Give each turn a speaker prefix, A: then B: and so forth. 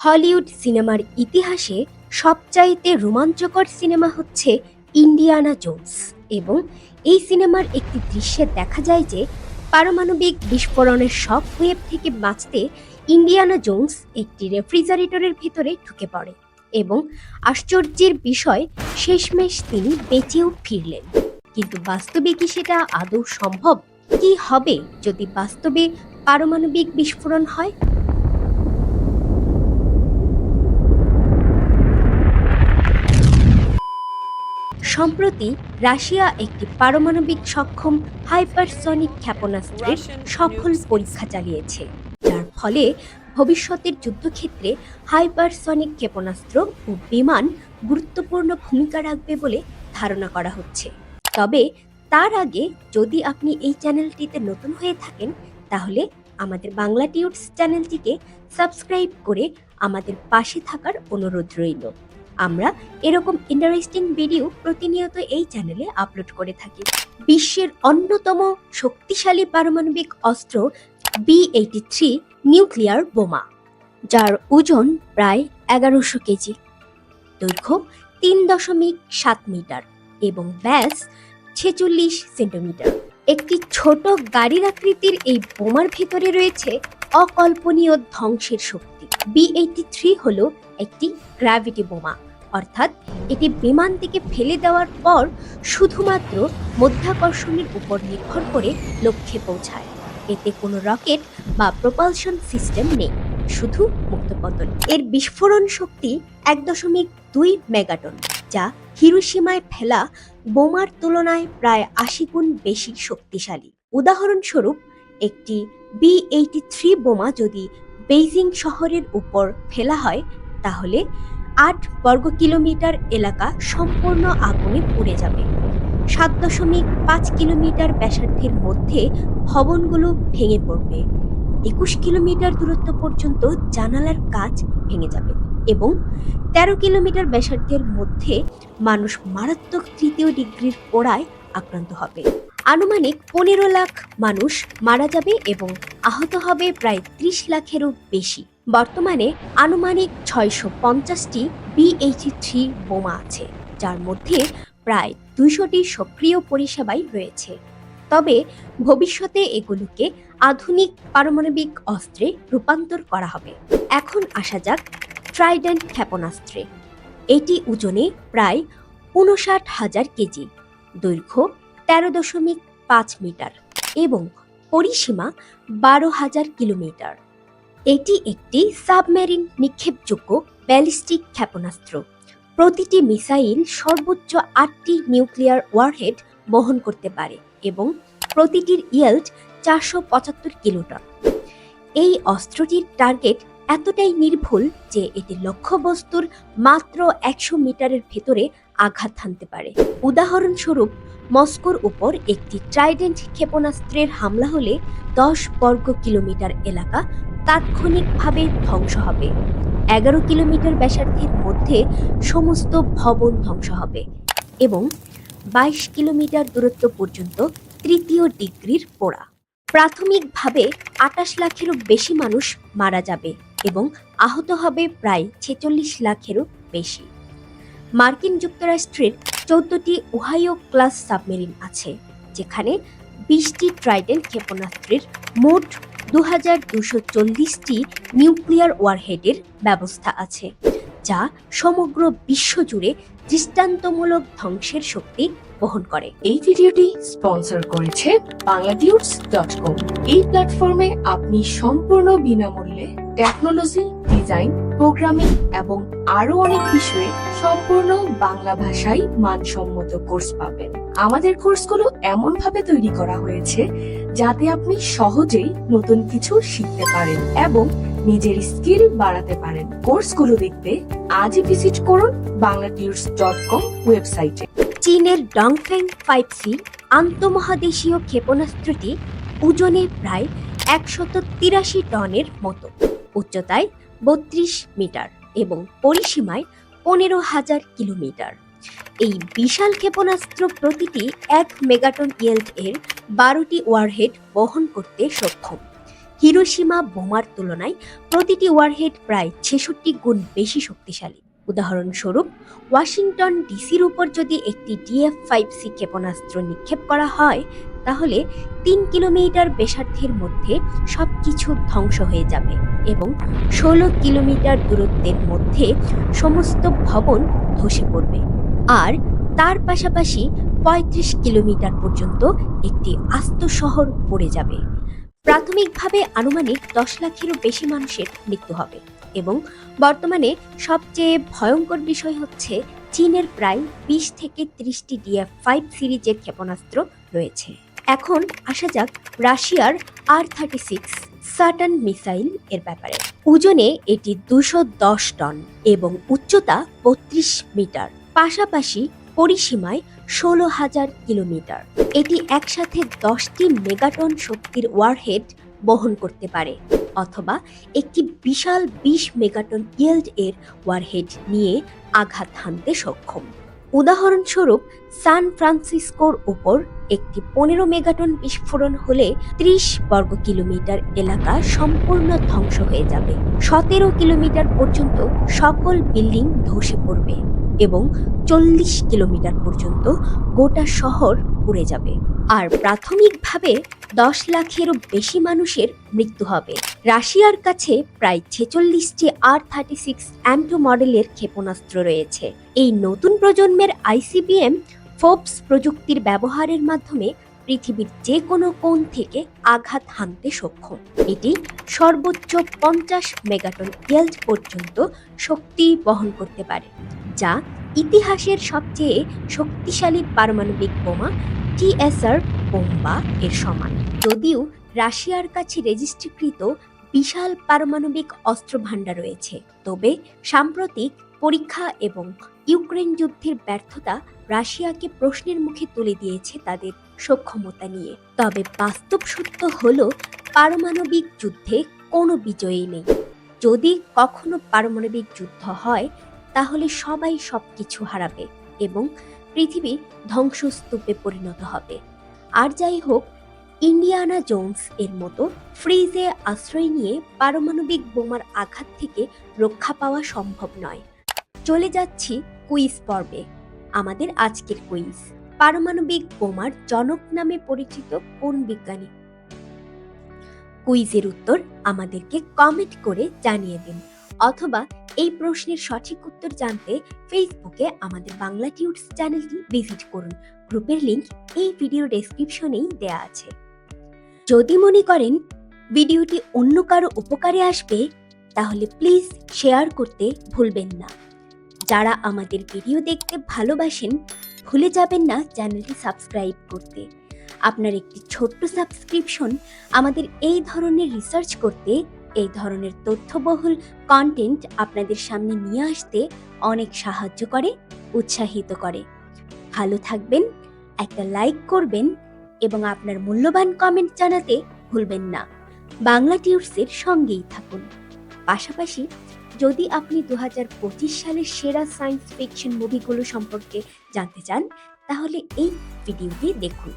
A: Hollywood সিনেমার ইতিহাসে সবচাইতে রোমাঞ্চকর সিনেমা হচ্ছে ইন্ডিয়ানা জোনস এবং এই সিনেমার একটি দৃশ্যে দেখা যায় যে পারমাণবিক বিস্ফোরণের শক ওয়েভ থেকে বাঁচতে ইন্ডিয়ানা জোনস একটি রেফ্রিজারেটরের ভিতরে ঢুকে পড়ে এবং আশ্চর্যের বিষয়, শেষমেশ তিনি বেঁচেও ফিরলেন। কিন্তু বাস্তবে কি সেটা আদৌ সম্ভব? কি হবে যদি বাস্তবে পারমাণবিক বিস্ফোরণ হয়? সম্প্রতি রাশিয়া একটি পারমাণবিক সক্ষম হাইপারসনিক ক্ষেপণাস্ত্রের সফল পরীক্ষা চালিয়েছে। যার ফলে ভবিষ্যতের যুদ্ধক্ষেত্রে হাইপারসনিক ক্ষেপণাস্ত্র ও বিমান গুরুত্বপূর্ণ ভূমিকা রাখবে বলে ধারণা করা হচ্ছে। তবে তার আগে যদি আপনি এই চ্যানেলটিতে নতুন হয়ে থাকেন তাহলে আমাদের বাংলা টিউটস চ্যানেলটিকে সাবস্ক্রাইব করে আমাদের পাশে থাকার অনুরোধ রইল। আমরা এরকম ইন্টারেস্টিং ভিডিও প্রতিনিয়ত এই চ্যানেলে আপলোড করে থাকি। বিশ্বের অন্যতম শক্তিশালী পারমাণবিক অস্ত্র বি এইটি থ্রি নিউক্লিয়ার বোমা, যার ওজন প্রায় এগারোশো কেজি। দৈর্ঘ্য তিন দশমিক সাত মিটার এবং ব্যাস ছেচল্লিশ সেন্টিমিটার। একটি ছোট গাড়ির আকৃতির এই বোমার ভেতরে রয়েছে অকল্পনীয় ধ্বংসের শক্তি। বি এইটি থ্রি হল একটি গ্র্যাভিটি বোমা। অর্থাৎ এটি বিমান থেকে ফেলে দেওয়ার পর শুধুমাত্র মধ্যাকর্ষণের উপর নির্ভর করে লক্ষ্যে পৌঁছায়। এতে কোনো রকেট বা প্রপালশন সিস্টেম নেই, শুধু মুক্তপতন। এর বিস্ফোরণ শক্তি এক দশমিক দুই মেগাটন, যা হিরোসীমায় ফেলা বোমার তুলনায় প্রায় আশি গুণ বেশি শক্তিশালী। উদাহরণস্বরূপ, একটি বি এইটি থ্রি বোমা যদি বেইজিং শহরের উপর ফেলা হয়, তাহলে আট বর্গ কিলোমিটার এলাকা সম্পূর্ণ আগুনে পুড়ে যাবে। সাত দশমিক পাঁচ কিলোমিটার ব্যাসার্ধের মধ্যে ভবনগুলো ভেঙে পড়বে। একুশ কিলোমিটার দূরত্ব পর্যন্ত জানালার কাজ ভেঙে যাবে এবং তেরো কিলোমিটার ব্যাসার্ধের মধ্যে মানুষ মারাত্মক তৃতীয় ডিগ্রির পোড়ায় আক্রান্ত হবে। আনুমানিক পনেরো লাখ মানুষ মারা যাবে এবং আহত হবে প্রায় ত্রিশ লাখেরও বেশি। বর্তমানে আনুমানিক ছয়শো পঞ্চাশটি বিএইচি থ্রি বোমা আছে, যার মধ্যে প্রায় দুইশোটি সক্রিয় পরিষেবাই রয়েছে। তবে ভবিষ্যতে এগুলোকে আধুনিক পারমাণবিক অস্ত্রে রূপান্তর করা হবে। এখন আসা যাক ট্রাইডেন্ট ক্ষেপণাস্ত্রে। এটি ওজনে প্রায় উনষাট হাজার কেজি, দৈর্ঘ্য তেরো দশমিক পাঁচ মিটার এবং পরিসীমা বারো হাজার কিলোমিটার। এটি একটি সাবমেরিন নিক্ষেপযোগ্য ব্যালিস্টিক ক্ষেপণাস্ত্র। প্রতিটি মিসাইল সর্বোচ্চ আটটি নিউক্লিয়ার ওয়ারহেড বহন করতে পারে এবং প্রতিটির ইয়েল্ড চারশো পঁচাত্তর কিলোটন। এই অস্ত্রটির টার্গেট এতটাই নির্ভুল যে এটি লক্ষ্যবস্তুর মাত্র একশো মিটারের ভেতরে আঘাত হানতে পারে। উদাহরণস্বরূপ, মস্কোর উপর একটি ট্রাইডেন্ট ক্ষেপণাস্ত্রের হামলা হলে দশ বর্গ কিলোমিটার এলাকা তাৎক্ষণিকভাবে ধ্বংস হবে। এগারো কিলোমিটার ব্যাসার্ধের মধ্যে সমস্ত ভবন ধ্বংস হবে এবং বাইশ কিলোমিটার দূরত্ব পর্যন্ত তৃতীয় ডিগ্রির পোড়া। প্রাথমিকভাবে আটাশ লাখেরও বেশি মানুষ মারা যাবে এবং আহত হবে প্রায় ছেচল্লিশ লাখেরও বেশি। মার্কিন যুক্তরাষ্ট্রের চৌদ্দটি ওহাইও ক্লাস সাবমেরিন আছে, যেখানে বিশটি ট্রাইডেন্ট ক্ষেপণাস্ত্রের মোট দু হাজার দুশো নিউক্লিয়ার ওয়ারহেডের ব্যবস্থা আছে, যা সমগ্র বিশ্ব জুড়ে দৃষ্টান্তমূলক ধ্বংসের শক্তি বহন করে।
B: এই ভিডিওটি স্পন্সর করেছে কম। এই প্ল্যাটফর্মে আপনি সম্পূর্ণ বিনামূল্যে টেকনোলজি, ডিজাইন, প্রোগ্রামিং এবং আরও অনেক বিষয়ে সম্পূর্ণ বাংলা ভাষায় মানসম্মত কোর্স পাবেন। আমাদের কোর্সগুলো এমন ভাবে তৈরি করা হয়েছে যাতে আপনি সহজেই নতুন কিছু শিখতে পারেন এবং নিজের স্কিল বাড়াতে পারেন। কোর্সগুলো দেখতে আজই ভিজিট করুন বাংলাডিউটস ডট কম ওয়েবসাইটে।
A: চীনের ডংফেং ফাইভ সি আন্তঃমহাদেশীয় ক্ষেপণাস্ত্রটি ওজনে প্রায় একশত তিরাশি টনের মতো, উচ্চতায় বত্রিশ মিটার এবং পরিসীমায় পনেরো হাজার কিলোমিটার। এই বিশাল ক্ষেপণাস্ত্র প্রতিটি এক মেগাটন ইয়েল্ড এর বারোটি ওয়ারহেড বহন করতে সক্ষম। হিরোসীমা বোমার তুলনায় প্রতিটি ওয়ারহেড প্রায় ছেষট্টি গুণ বেশি শক্তিশালী। উদাহরণস্বরূপ, ওয়াশিংটন ডিসির উপর যদি একটি ডিএফ ফাইভ সি ক্ষেপণাস্ত্র নিক্ষেপ করা হয়, তাহলে তিন কিলোমিটার ব্যাসার্ধের মধ্যে সবকিছু ধ্বংস হয়ে যাবে এবং ষোলো কিলোমিটার দূরত্বের মধ্যে সমস্ত ভবন ধসে পড়বে। আর তার পাশাপাশি পঁয়ত্রিশ কিলোমিটার পর্যন্ত একটি আস্ত শহর পড়ে যাবে। প্রাথমিকভাবে আনুমানিক দশ লাখেরও বেশি মানুষের মৃত্যু হবে এবং বর্তমানে সবচেয়ে ভয়ঙ্কর বিষয় হচ্ছে চীনের প্রায় বিশ থেকে ত্রিশটি ডিএফ ফাইভ সিরিজের ক্ষেপণাস্ত্র রয়েছে। এখন আসা যাক রাশিয়ার R thirty six Satan missile এর ব্যাপারে। ওজনে এটি দুশো দশ টন এবং উচ্চতা বত্রিশ মিটার। পাশাপাশি পরিসীমায় ষোলো হাজার কিলোমিটার। এটি একসাথে দশটি মেগাটন শক্তির ওয়ারহেড বহন করতে পারে, অথবা একটি বিশাল বিশ মেগাটন ইয়েল্ড এর ওয়ারহেড নিয়ে আঘাত হানতে সক্ষম। উদাহরণস্বরূপ, সান ফ্রান্সিসকোর উপর একটি পনেরো মেগাটন বিস্ফোরণ হলে ত্রিশ বর্গ কিলোমিটার এলাকা সম্পূর্ণ ধ্বংস হয়ে যাবে। সতেরো কিলোমিটার পর্যন্ত সকল বিল্ডিং ধসে পড়বে। এবং চল্লিশ কিলোমিটার পর্যন্ত গোটা শহর পুড়ে যাবে। আর প্রাথমিকভাবে দশ লাখেরও বেশি মানুষের মৃত্যু হবে। রাশিয়ার কাছে প্রায় ছেচল্লিশটি আর থার্টি সিক্স অ্যান্টো মডেলের ক্ষেপণাস্ত্র রয়েছে। এই নতুন প্রজন্মের আইসিবিএম ফোবস প্রযুক্তির ব্যবহারের মাধ্যমে পৃথিবীর যে কোনো কোণ থেকে আঘাত হানতে সক্ষম। এটি সর্বোচ্চ পঞ্চাশ মেগাটন ইয়েল্ড পর্যন্ত শক্তি বহন করতে পারে। যা ইতিহাসের সবচেয়ে শক্তিশালী পারমাণবিক বোমা টিএসআর বোম্বা এর সমান। যদিও রাশিয়ার কাছে রেজিস্ট্রিকৃত বিশাল পারমাণবিক অস্ত্র ভাণ্ডার রয়েছে, তবে সাম্প্রতিক পরীক্ষা এবং ইউক্রেন যুদ্ধের ব্যর্থতা রাশিয়াকে প্রশ্নের মুখে তুলে দিয়েছে তাদের সক্ষমতা নিয়ে। তবে বাস্তব সত্য হল, পারমাণবিক যুদ্ধে কোনো বিজয়ী নেই। যদি কখনো পারমাণবিক যুদ্ধ হয় তাহলে সবাই সবকিছু হারাবে এবং পৃথিবী ধ্বংসস্তূপে পরিণত হবে। আর যাই হোক, ইন্ডিয়ানা জোন্স এর মতো ফ্রিজে আশ্রয় নিয়ে পারমাণবিক বোমার আঘাত থেকে রক্ষা পাওয়া সম্ভব নয়। চলে যাচ্ছি কুইজ পর্বে। আমাদের আজকের কুইজ, পারমাণবিক বোমার জনক নামে পরিচিত কোন বিজ্ঞানী? কুইজের উত্তর আমাদেরকে কমেন্ট করে জানিয়ে দিন, অথবা এই প্রশ্নের সঠিক উত্তর জানতে ফেসবুকে আমাদের বাংলা টিউটস চ্যানেলটি ভিজিট করুন। গ্রুপের লিংক এই ভিডিও ডেসক্রিপশনেই দেয়া আছে। যদি মনে করেন ভিডিওটি অন্য কারও উপকারে আসবে, তাহলে প্লিজ শেয়ার করতে ভুলবেন না। যারা আমাদের ভিডিও দেখতে ভালোবাসেন, ভুলে যাবেন না চ্যানেলটি সাবস্ক্রাইব করতে। আপনার একটি ছোট্ট সাবস্ক্রিপশন আমাদের এই ধরনের রিসার্চ করতে এই ধরনের তথ্যবহুল কন্টেন্ট আপনাদের সামনে নিয়ে আসতে অনেক সাহায্য করে, উৎসাহিত করে। ভালো থাকবেন, একটা লাইক করবেন এবং আপনার মূল্যবান কমেন্ট জানাতে ভুলবেন না। বাংলা টিউটসের সঙ্গেই থাকুন। পাশাপাশি, যদি আপনি দু হাজার পঁচিশ সালের সেরা সায়েন্স ফিকশন মুভিগুলো সম্পর্কে জানতে চান, তাহলে এই ভিডিওটি দেখুন।